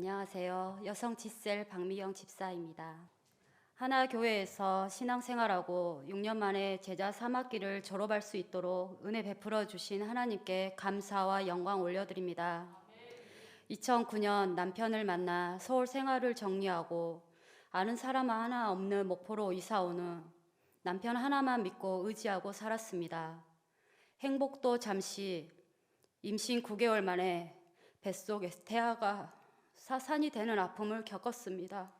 안녕하세요. 여성 지셀 박미영 집사입니다. 하나 교회에서 신앙생활하고 6년 만에 제자 3학기를 졸업할 수 있도록 은혜 베풀어 주신 하나님께 감사와 영광 올려드립니다. 2009년 남편을 만나 서울 생활을 정리하고 아는 사람 하나 없는 목포로 이사 오는 남편 하나만 믿고 의지하고 살았습니다. 행복도 잠시 임신 9개월 만에 뱃속에 태아가 사산이 되는 아픔을 겪었습니다.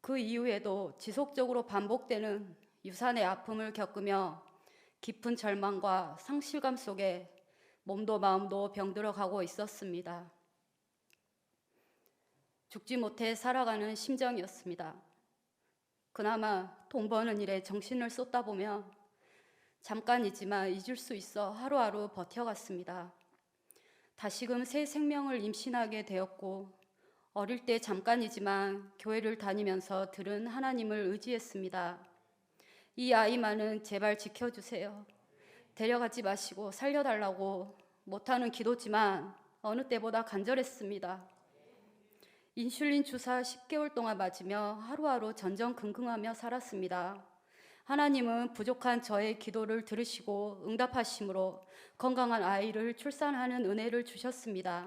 그 이후에도 지속적으로 반복되는 유산의 아픔을 겪으며 깊은 절망과 상실감 속에 몸도 마음도 병들어 가고 있었습니다. 죽지 못해 살아가는 심정이었습니다. 그나마 돈 버는 일에 정신을 쏟다 보면 잠깐이지만 잊을 수 있어 하루하루 버텨갔습니다. 다시금 새 생명을 임신하게 되었고 어릴 때 잠깐이지만 교회를 다니면서 들은 하나님을 의지했습니다. 이 아이만은 제발 지켜주세요. 데려가지 마시고 살려달라고 못하는 기도지만 어느 때보다 간절했습니다. 인슐린 주사 10개월 동안 맞으며 하루하루 전전긍긍하며 살았습니다. 하나님은 부족한 저의 기도를 들으시고 응답하심으로 건강한 아이를 출산하는 은혜를 주셨습니다.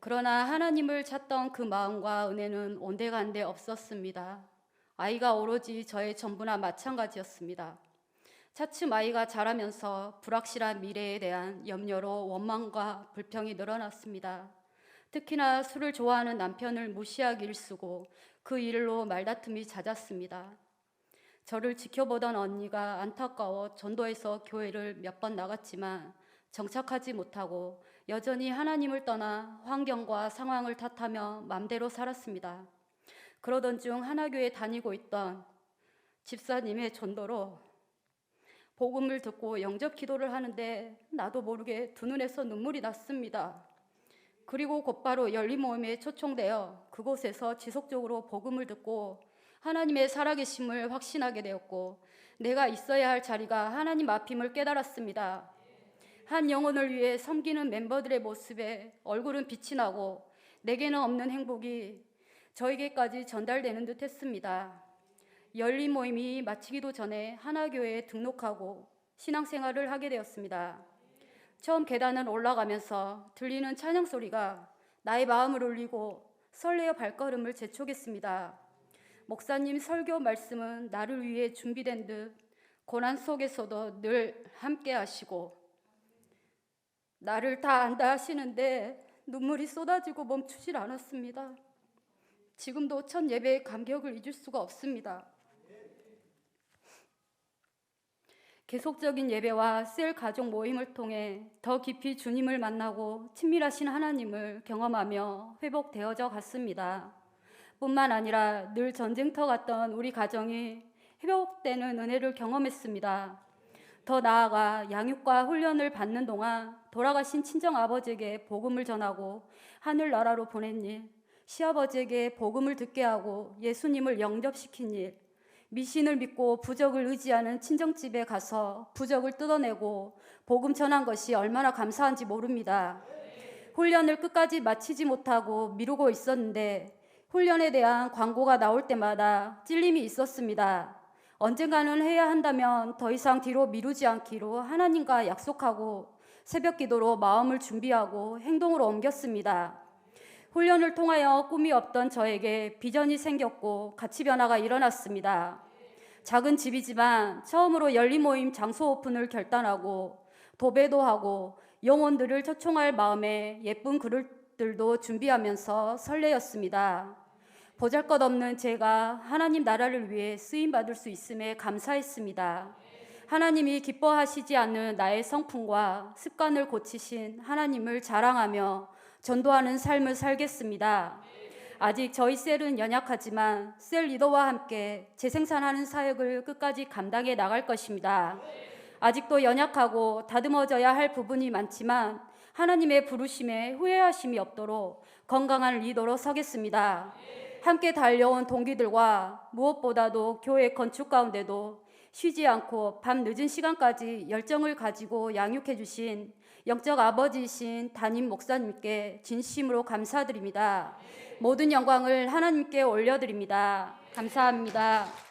그러나 하나님을 찾던 그 마음과 은혜는 온데간데 없었습니다. 아이가 오로지 저의 전부나 마찬가지였습니다. 차츰 아이가 자라면서 불확실한 미래에 대한 염려로 원망과 불평이 늘어났습니다. 특히나 술을 좋아하는 남편을 무시하기 일쑤고 그 일로 말다툼이 잦았습니다. 저를 지켜보던 언니가 안타까워 전도해서 교회를 몇 번 나갔지만 정착하지 못하고 여전히 하나님을 떠나 환경과 상황을 탓하며 맘대로 살았습니다. 그러던 중 하나교에 다니고 있던 집사님의 전도로 복음을 듣고 영접 기도를 하는데 나도 모르게 두 눈에서 눈물이 났습니다. 그리고 곧바로 열린 모임에 초청되어 그곳에서 지속적으로 복음을 듣고 하나님의 살아계심을 확신하게 되었고 내가 있어야 할 자리가 하나님 앞임을 깨달았습니다. 한 영혼을 위해 섬기는 멤버들의 모습에 얼굴은 빛이 나고 내게는 없는 행복이 저에게까지 전달되는 듯 했습니다. 열린 모임이 마치기도 전에 하나교회에 등록하고 신앙생활을 하게 되었습니다. 처음 계단을 올라가면서 들리는 찬양 소리가 나의 마음을 울리고 설레어 발걸음을 재촉했습니다. 목사님 설교 말씀은 나를 위해 준비된 듯 고난 속에서도 늘 함께 하시고 나를 다 안다 하시는데 눈물이 쏟아지고 멈추질 않았습니다. 지금도 첫 예배의 감격을 잊을 수가 없습니다. 계속적인 예배와 셀 가족 모임을 통해 더 깊이 주님을 만나고 친밀하신 하나님을 경험하며 회복되어져 갔습니다. 뿐만 아니라 늘 전쟁터 같던 우리 가정이 회복되는 은혜를 경험했습니다. 더 나아가 양육과 훈련을 받는 동안 돌아가신 친정 아버지에게 복음을 전하고 하늘 나라로 보낸 일, 시아버지에게 복음을 듣게 하고 예수님을 영접시킨 일, 미신을 믿고 부적을 의지하는 친정집에 가서 부적을 뜯어내고 복음 전한 것이 얼마나 감사한지 모릅니다. 훈련을 끝까지 마치지 못하고 미루고 있었는데 훈련에 대한 광고가 나올 때마다 찔림이 있었습니다. 언젠가는 해야 한다면 더 이상 뒤로 미루지 않기로 하나님과 약속하고 새벽 기도로 마음을 준비하고 행동으로 옮겼습니다. 훈련을 통하여 꿈이 없던 저에게 비전이 생겼고 가치 변화가 일어났습니다. 작은 집이지만 처음으로 열린 모임 장소 오픈을 결단하고 도배도 하고 영혼들을 초청할 마음에 예쁜 그릇들도 준비하면서 설레였습니다. 보잘 것 없는 제가 하나님 나라를 위해 쓰임 받을 수 있음에 감사했습니다. 하나님이 기뻐하시지 않는 나의 성품과 습관을 고치신 하나님을 자랑하며 전도하는 삶을 살겠습니다. 아직 저희 셀은 연약하지만 셀 리더와 함께 재생산하는 사역을 끝까지 감당해 나갈 것입니다. 아직도 연약하고 다듬어져야 할 부분이 많지만 하나님의 부르심에 후회하심이 없도록 건강한 리더로 서겠습니다. 함께 달려온 동기들과 무엇보다도 교회 건축 가운데도 쉬지 않고 밤 늦은 시간까지 열정을 가지고 양육해 주신 영적 아버지이신 담임 목사님께 진심으로 감사드립니다. 모든 영광을 하나님께 올려드립니다. 감사합니다.